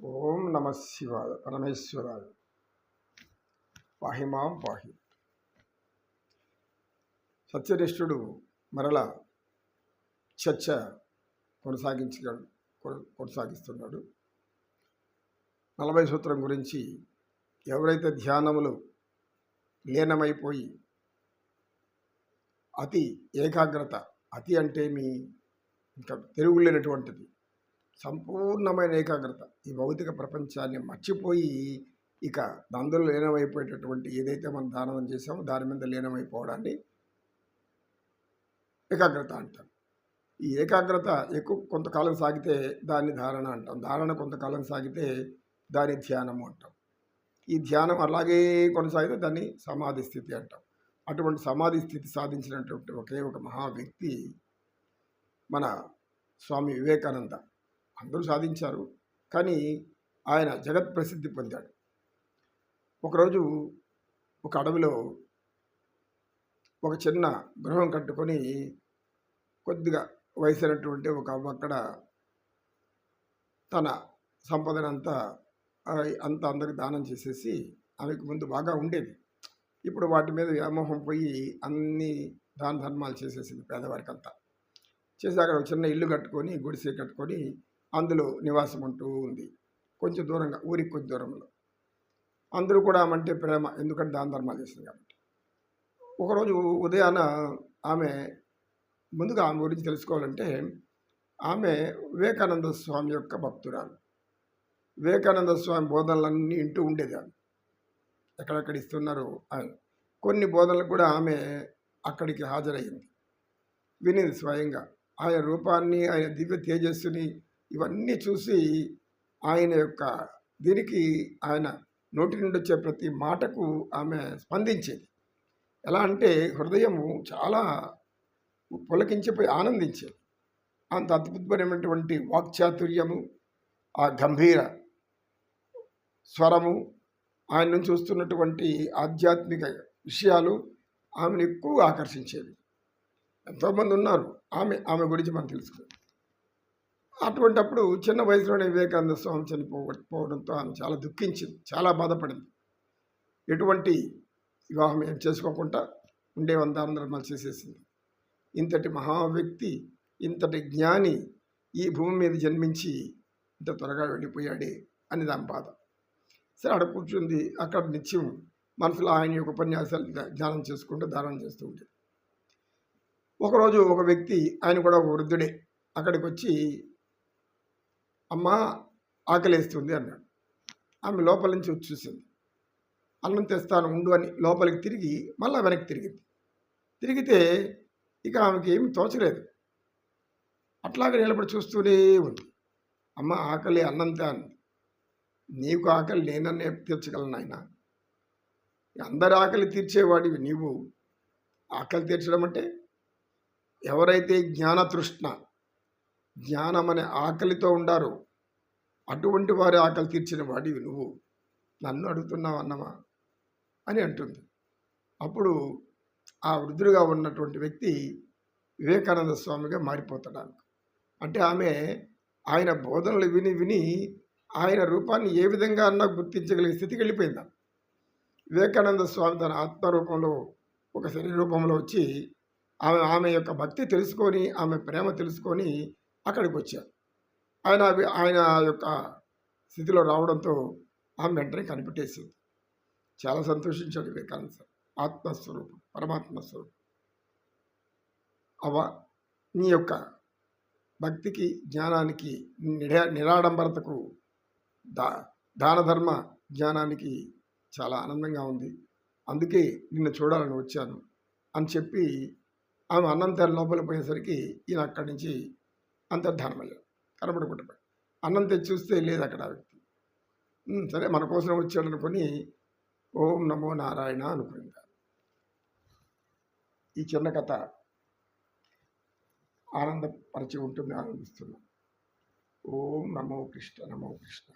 ఓం నమ శివాయ పరమేశ్వరాయ. పాహిమాం పాహి సత్యనిష్ఠుడు మరల చర్చ కొనసాగించ కొనసాగిస్తున్నాడు. నలభై సూత్రం గురించి ఎవరైతే ధ్యానములు లీనమైపోయి అతి ఏకాగ్రత అతి అంటే మీ ఇంకా తిరుగులేనటువంటిది సంపూర్ణమైన ఏకాగ్రత. ఈ భౌతిక ప్రపంచాన్ని మర్చిపోయి ఇక అందులో లీనమైపోయేటటువంటి ఏదైతే మనం దానం చేసామో దాని మీద లీనమైపోవడాన్ని ఏకాగ్రత అంటాం. ఈ ఏకాగ్రత ఎక్కువ కొంతకాలం సాగితే దాన్ని ధారణ అంటాం. ధారణ కొంతకాలం సాగితే దాని ధ్యానము అంటాం. ఈ ధ్యానం అలాగే కొనసాగితే దాన్ని సమాధి స్థితి అంటాం. అటువంటి సమాధి స్థితి సాధించినటువంటి ఒకే ఒక మహా వ్యక్తి మన స్వామి వివేకానంద. అందరూ సాధించారు. కానీ ఆయన జగత్ ప్రసిద్ధి పొందాడు. ఒకరోజు ఒక అడవిలో ఒక చిన్న గృహం కట్టుకొని కొద్దిగా వయసైనటువంటి ఒక అవ్వ అక్కడ తన సంపదనంతా అంత అందరికి దానం చేసేసి ఆమెకు ముందు బాగా ఉండేది. ఇప్పుడు వాటి మీద వ్యామోహం పోయి అన్ని దాన ధర్మాలు చేసేసింది పేదవారికి అంతా చేసి అక్కడ ఒక చిన్న ఇల్లు కట్టుకొని గుడిసె కట్టుకొని అందులో నివాసం అంటూ ఉంది. కొంచెం దూరంగా ఊరికి కొంచెం దూరంలో. అందరూ కూడా ఆమంటే ప్రేమ ఎందుకంటే దాన ధర్మాలు చేస్తుంది కాబట్టి. ఒకరోజు ఉదయాన ఆమె ముందుగా ఆమె గురించి తెలుసుకోవాలంటే ఆమె వివేకానంద స్వామి యొక్క భక్తురాలు. వివేకానంద స్వామి బోధనలన్నీ ఇంటూ ఉండేది ఆమె. ఎక్కడెక్కడ ఇస్తున్నారు ఆయన కొన్ని బోధనలు కూడా ఆమె అక్కడికి హాజరయ్యింది. వినింది స్వయంగా. ఆయన రూపాన్ని ఆయన దివ్య తేజస్సుని ఇవన్నీ చూసి ఆయన యొక్క దీనికి ఆయన నోటి నుండి వచ్చే ప్రతి మాటకు ఆమె స్పందించేది. ఎలా అంటే హృదయము చాలా పులకించిపోయి ఆనందించేది. అంత అద్భుతమైనటువంటి వాక్చాతుర్యము ఆ గంభీర స్వరము ఆయన నుంచి ఆధ్యాత్మిక విషయాలు ఆమెను ఎక్కువ ఆకర్షించేవి. ఎంతోమంది ఉన్నారు. ఆమె ఆమె గురించి మనం తెలుసుకుంది అటువంటప్పుడు చిన్న వయసులోనే వివేకానంద స్వామి చనిపోవడంతో ఆమె చాలా దుఃఖించింది చాలా బాధపడింది. ఎటువంటి వివాహం ఏం చేసుకోకుండా ఉండే వందానందరమాలు చేసేసింది ఇంతటి మహా వ్యక్తి ఇంతటి జ్ఞాని ఈ భూమి మీద జన్మించి ఇంత త్వరగా వెళ్ళిపోయాడే అని దాని బాధ. సరే అక్కడ కూర్చుంది అక్కడ నిత్యం మనసులో ఆయన యొక్క ఉపన్యాసాలు ధ్యానం చేసుకుంటూ ధారణ చేస్తూ ఉండేది. ఒకరోజు ఒక వ్యక్తి ఆయన కూడా ఒక వృద్ధుడే అక్కడికి వచ్చి అమ్మ ఆకలేస్తుంది అన్నాడు. ఆమె లోపల నుంచి వచ్చి చూసింది. అన్నం తెస్తాను ఉండు అని లోపలికి తిరిగి మళ్ళీ వెనక్కి తిరిగింది. తిరిగితే ఇక ఆమెకి ఏమి తోచలేదు. అట్లాగే నిలబడి చూస్తూనే ఉంది. అమ్మ ఆకలి అన్నంతే అంది. నీకు ఆకలి నేనన్నే తీర్చగలను ఆయన అందరి ఆకలి తీర్చేవాడివి నీవు. ఆకలి తీర్చడం అంటే ఎవరైతే జ్ఞానతృష్ణ జ్ఞానం అనే ఆకలితో ఉండారు. అటువంటి వారి ఆకలి తీర్చిన వాడివి నువ్వు. నన్ను అడుగుతున్నావు అన్నమా? అని అంటుంది. అప్పుడు ఆ వృద్ధుడిగా ఉన్నటువంటి వ్యక్తి వివేకానంద స్వామిగా మారిపోతాడు అంటే ఆమె ఆయన బోధనలు విని విని ఆయన రూపాన్ని ఏ విధంగా అన్నా గుర్తించగలిగే స్థితికి వెళ్ళిపోయిందా వివేకానంద స్వామి తన ఆత్మరూపంలో ఒక శరీర రూపంలో వచ్చి ఆమె ఆమె యొక్క భక్తి తెలుసుకొని ఆమె ప్రేమ తెలుసుకొని అక్కడికి వచ్చారు ఆయన ఆయన యొక్క స్థితిలో రావడంతో ఆమె వెంటనే కనిపెట్టేసింది. చాలా సంతోషించాడు వివేకానంద సార్. ఆత్మస్వరూపం పరమాత్మ స్వరూపం అవ నీ యొక్క భక్తికి జ్ఞానానికి నిడా నిరాడంబరతకు దా దాన ధర్మ జ్ఞానానికి చాలా ఆనందంగా ఉంది. అందుకే నిన్ను చూడాలని వచ్చాను అని చెప్పి ఆమె అన్నం తెర లోపలికి పోయేసరికి ఈయన అక్కడి నుంచి అంతర్ధానమయ్యాడు. కనబడకుండా అన్నం తెచ్చి చూస్తే లేదు అక్కడ వ్యక్తి. సరే మన కోసం వచ్చాడు అనుకుని ఓం నమో నారాయణ అనుకుంది ఈ చిన్న కథ ఆనందపరిచి ఉంటుంది ఆనందిస్తున్నాం ఓం నమో కృష్ణ నమో కృష్ణ.